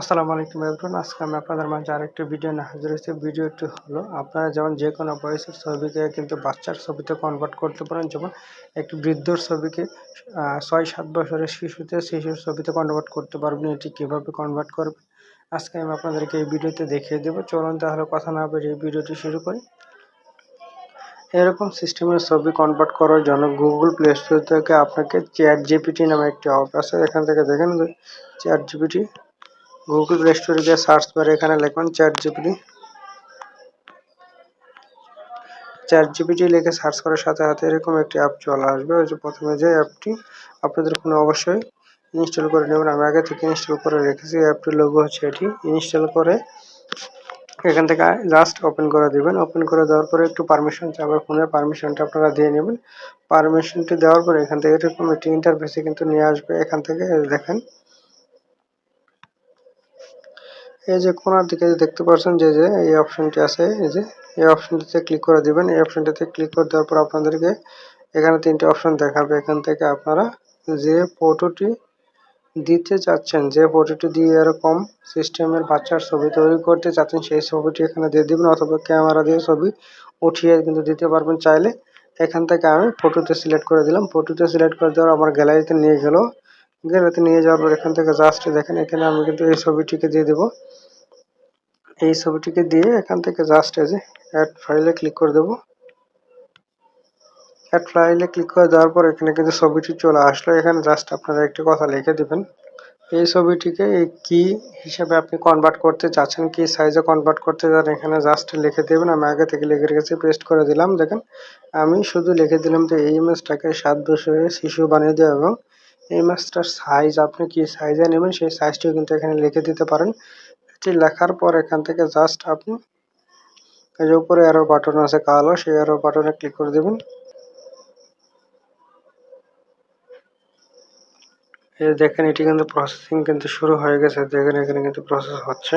আসসালামু আলাইকুম এভরিওয়ান আজকে আমি আপনাদের মাঝে আরেকটি ভিডিও নিয়ে হাজির হয়েছি। ভিডিওটি হলো, আপনারা যেমন যে কোনো বয়সের ছবিকে কিন্তু বাচ্চার ছবিতে কনভার্ট করতে পারেন, যেমন একটি বৃদ্ধর ছবিকে ছয় সাত বছরের শিশুতে শিশুর ছবিতে কনভার্ট করতে পারবেন। এটি কীভাবে কনভার্ট করবে আজকে আমি আপনাদেরকে এই ভিডিওতে দেখিয়ে দেবো। চলুন তাহলে কথা না বেরিয়ে এই ভিডিওটি শুরু করি। এরকম সিস্টেমের ছবি কনভার্ট করার জন্য গুগল প্লে স্টোর থেকে আপনাকে চ্যাট জিপিটি নামে একটি অ্যাপ আছে। এখান থেকে দেখেন চ্যাট জিপিটি গুগল প্লে স্টোরে গিয়ে সার্চ করে এখানে লিখবেন চ্যাট জিপিটি চ্যাট জিপিটি লিখে সার্চ করার সাথে সাথে এরকম একটি অ্যাপ চলে আসবে। ওই যে প্রথমে যে অ্যাপটি আপনাদের কোনো অবশ্যই ইনস্টল করে নেবেন। আমি আগে থেকে ইনস্টল করে রেখেছি। অ্যাপটির লোগো হচ্ছে এটি। ইনস্টল করে এখান থেকে লাস্ট ওপেন করে দিবেন। ওপেন করে দেওয়ার পরে একটু পারমিশন চাবে ফোনের পারমিশনটা আপনারা দিয়ে নেবেন। পারমিশনটি দেওয়ার পরে এখান থেকে এরকম একটি ইন্টারফেসে কিন্তু নিয়ে আসবে। এখান থেকে দেখেন। এই যে কোনার দিকে দেখতে পাচ্ছেন যে যে এই অপশনটি আছে, এই যে এই অপশনটিতে ক্লিক করে দিবেন। এই অপশনটিতে ক্লিক করে দেওয়ার পর আপনাদেরকে এখানে তিনটে অপশন দেখাবে। এখান থেকে আপনারা যে ফটোটি দিতে চাচ্ছেন, যে ফটোটি দিয়ে এরকম সিস্টেমের বাচ্চার ছবি তৈরি করতে চাচ্ছেন, সেই ছবিটি এখানে দিয়ে দিবেন অথবা ক্যামেরা দিয়ে ছবি উঠিয়ে কিন্তু দিতে পারবেন চাইলে। এখান থেকে আমি ফটোতে সিলেক্ট করে দিলাম। ফটোতে সিলেক্ট করে দেওয়ার আমার গ্যালারিতে নিয়ে গেল। গ্যালারিতে নিয়ে যাওয়ার পর এখান থেকে জাস্ট দেখেন, এখানে আমি কিন্তু এই ছবিটিকে দিয়ে দেবো। এই ছবিটিকে দিয়ে এখান থেকে জাস্ট যে অ্যাড ফাইলে ক্লিক করে দেবো। অ্যাড ফাইলে ক্লিক করে দেওয়ার পর এখানে কিন্তু ছবিটি চলে আসলো। এখানে জাস্ট আপনারা একটি কথা লিখে দেবেন। এই ছবিটিকে কি হিসাবে আপনি কনভার্ট করতে চাচ্ছেন কি সাইজে কনভার্ট করতে চান এখানে জাস্ট লিখে দেবেন। আমি আগে থেকে লিখে রেখেছি পেস্ট করে দিলাম। দেখেন, আমি শুধু লিখে দিলাম যে এই ইমেজটাকে সাত বছরের শিশু বানিয়ে দেওয়া এবং এই মাছটার সাইজ আপনি কি সাইজে নেবেন, সেই সাইজটিও কিন্তু এখানে লিখে দিতে পারেন। এটি লেখার পর এখান থেকে জাস্ট আপনি এই যে উপরে অ্যারো বাটন আছে কালো, সেই অ্যারো বাটনে ক্লিক করে দেবেন। এই দেখেন, এটি কিন্তু প্রসেসিং কিন্তু শুরু হয়ে গেছে। দেখেন, এখানে কিন্তু প্রসেস হচ্ছে।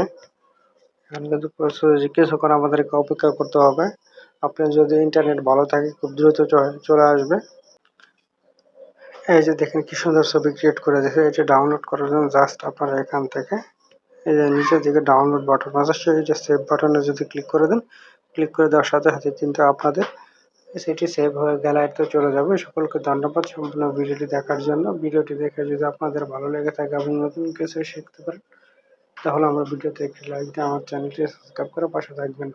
এখানে কিন্তু প্রসেস কিছুক্ষণ আমাদেরকে অপেক্ষা করতে হবে। আপনার যদি ইন্টারনেট ভালো থাকে, খুব দ্রুত চলে আসবে। এই যে দেখেন, কি সুন্দর ছবি ক্রিয়েট করে দিয়েছে এটি ডাউনলোড করার জন্য জাস্ট আপনারা এখান থেকে এই যে নিচের দিকে ডাউনলোড বাটন আছে, সেই সেভ বাটনে যদি ক্লিক করে দেন ক্লিক করে দেওয়ার সাথে সাথে কিন্তু আপনাদের সেটি সেভ হয়ে গ্যালারিতে চলে যাবে। সকলকে ধন্যবাদ সম্পূর্ণ ভিডিওটি দেখার জন্য। ভিডিওটি দেখে যদি আপনাদের ভালো লেগে থাকে এবং নতুন কিছু শিখতে পারেন, তাহলে আমার ভিডিওতে একটি লাইক দিয়ে আমার চ্যানেলটি সাবস্ক্রাইব করে পাশে থাকবেন।